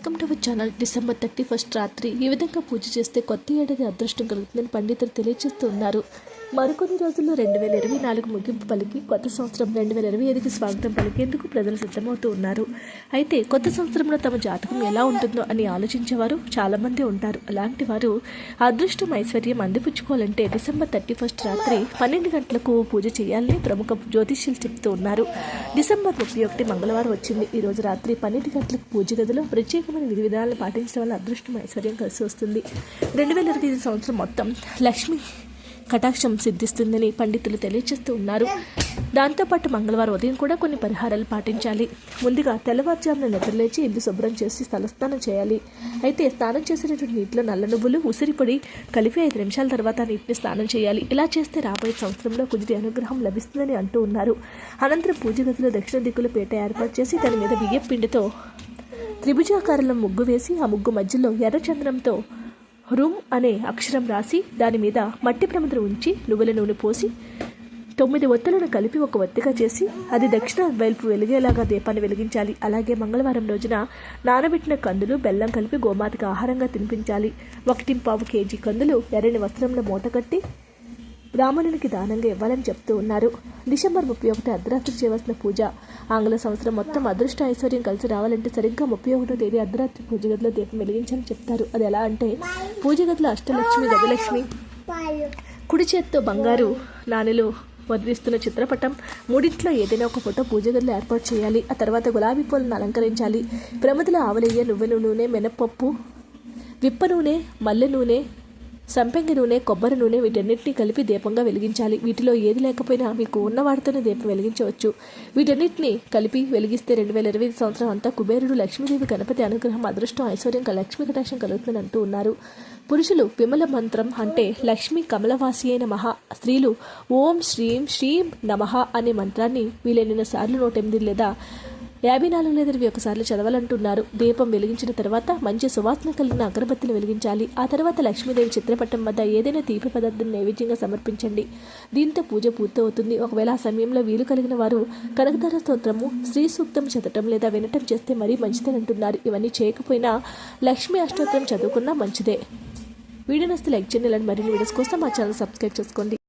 Welcome to our channel. December thirty first రాత్రి ఈ విధంగా పూజ చేస్తే కొత్త ఏడాది అదృష్టం కలుగుతుందని పండితులు తెలియజేస్తున్నారు మరికొన్ని రోజుల్లో రెండు వేల ఇరవై నాలుగు ముగింపు పలికి కొత్త సంవత్సరం రెండు వేల ఇరవై ఐదుకి స్వాగతం పలికేందుకు ప్రజలు సిద్ధమవుతూ ఉన్నారు. అయితే కొత్త సంవత్సరంలో తమ జాతకం ఎలా ఉంటుందో అని ఆలోచించేవారు చాలామంది ఉంటారు. అలాంటి వారు అదృష్టం ఐశ్వర్యం అందిపుచ్చుకోవాలంటే డిసెంబర్ థర్టీ ఫస్ట్ రాత్రి పన్నెండు గంటలకు పూజ చేయాలని ప్రముఖ జ్యోతిష్యులు చెప్తూ ఉన్నారు. డిసెంబర్ ముప్పై ఒకటి మంగళవారం వచ్చింది. ఈరోజు రాత్రి పన్నెండు గంటలకు పూజ గదిలో ప్రత్యేకమైన విధి విధానాలు పాటించడం వల్ల అదృష్టం ఐశ్వర్యం కలిసి వస్తుంది. రెండు వేల ఇరవై ఐదు సంవత్సరం మొత్తం లక్ష్మి కటాక్షం సిద్ధిస్తుందని పండితులు తెలియజేస్తూ ఉన్నారు. దాంతోపాటు మంగళవారం ఉదయం కూడా కొన్ని పరిహారాలు పాటించాలి. ముందుగా తెల్లవారుజామున నిద్రలేచి ఇల్లు శుభ్రం చేసి తలస్నానం చేయాలి. అయితే స్నానం చేసినటువంటి నీటిలో నల్ల నువ్వులు ఉసిరిపొడి కలిపి ఐదు నిమిషాల తర్వాత నీటిని స్నానం చేయాలి. ఇలా చేస్తే రాబోయే సంవత్సరంలో కుదిరి అనుగ్రహం లభిస్తుందని అంటూ ఉన్నారు. అనంతరం పూజ గదిలో దక్షిణ దిక్కుల పీట ఏర్పాటు చేసి దాని మీద బియ్యం పిండితో త్రిభుజాకారంలో ముగ్గు వేసి ఆ ముగ్గు మధ్యలో ఎర్రచంద్రంతో రుమ్ అనే అక్షరం రాసి దాని మీద మట్టి ప్రమిద ఉంచి నువ్వుల నూనె పోసి తొమ్మిది ఒత్తులను కలిపి ఒక ఒత్తిగా చేసి అది దక్షిణ వైపు వెలిగేలాగా దీపాన్ని వెలిగించాలి. అలాగే మంగళవారం రోజున నానబెట్టిన కందులు బెల్లం కలిపి గోమాతకు ఆహారంగా తినిపించాలి. ఒకటి పావు కేజీ కందులు ఎర్రని వస్త్రంలో మూట కట్టి బ్రాహ్మణునికి దానంగా ఇవ్వాలని చెప్తూ ఉన్నారు. డిసెంబర్ ముప్పై ఒకటి అర్ధరాత్రి చేయవలసిన పూజ. ఆంగ్ల సంవత్సరం మొత్తం అదృష్ట ఐశ్వర్యం కలిసి రావాలంటే సరిగ్గా ముప్పై ఒకటో తేదీ అర్ధరాత్రి పూజ గదిలో దీపం వెలిగించని చెప్తారు. అది ఎలా అంటే పూజ గదిలో అష్టలక్ష్మి గజలక్ష్మి కుడి చేత్తో బంగారు నాణెలు వదిలిస్తున్న చిత్రపటం మూడింట్లో ఏదైనా ఒక ఫోటో పూజ గదిలో ఏర్పాటు చేయాలి. ఆ తర్వాత గులాబీ పూలను అలంకరించాలి. ప్రమిదల ఆవలయ్య నువ్వెల నూనె మినపప్పు విప్ప నూనె మల్లె నూనె సంపెంగ నూనె కొబ్బరి నూనె వీటన్నిటిని కలిపి దీపంగా వెలిగించాలి. వీటిలో ఏది లేకపోయినా మీకు ఉన్న వాటితోనే దీపం వెలిగించవచ్చు. వీటన్నిటిని కలిపి వెలిగిస్తే రెండు వేల ఇరవై ఐదు సంవత్సరం అంతా కుబేరుడు లక్ష్మీదేవి గణపతి అనుగ్రహం అదృష్టం ఐశ్వర్యం లక్ష్మీ కటాక్షం కలుగుతుందని అంటూ ఉన్నారు. పురుషులు విమల మంత్రం అంటే లక్ష్మీ కమలవాసి అయిన మహా స్త్రీలు ఓం శ్రీం శ్రీం నమః అనే మంత్రాన్ని వీలైన సార్లు నూట ఎనిమిది లేదా యాభై నాలుగు లేదా ఇరవై ఒకసార్లు చదవాలంటున్నారు. దీపం వెలిగించిన తర్వాత మంచి సువాసన కలిగిన అగరబత్తిని వెలిగించాలి. ఆ తర్వాత లక్ష్మీదేవి చిత్రపటం వద్ద ఏదైనా తీపి పదార్థం నైవేద్యంగా సమర్పించండి. దీంతో పూజ పూర్తవుతుంది. ఒకవేళ ఆ సమయంలో వీలు కలిగిన వారు కనకధార స్తోత్రము శ్రీ సూక్తం చదవటం లేదా వినటం చేస్తే మరీ మంచిదని అంటున్నారు ఇవన్నీ చేయకపోయినా లక్ష్మీ అష్టోత్తరం చదువుకున్నా మంచిదే. వీడియో నస్తే లైక్ చేయండి. ఇలాంటి మరిన్ని వీడియోస్ కోసం మా ఛానల్ సబ్స్క్రైబ్ చేసుకోండి.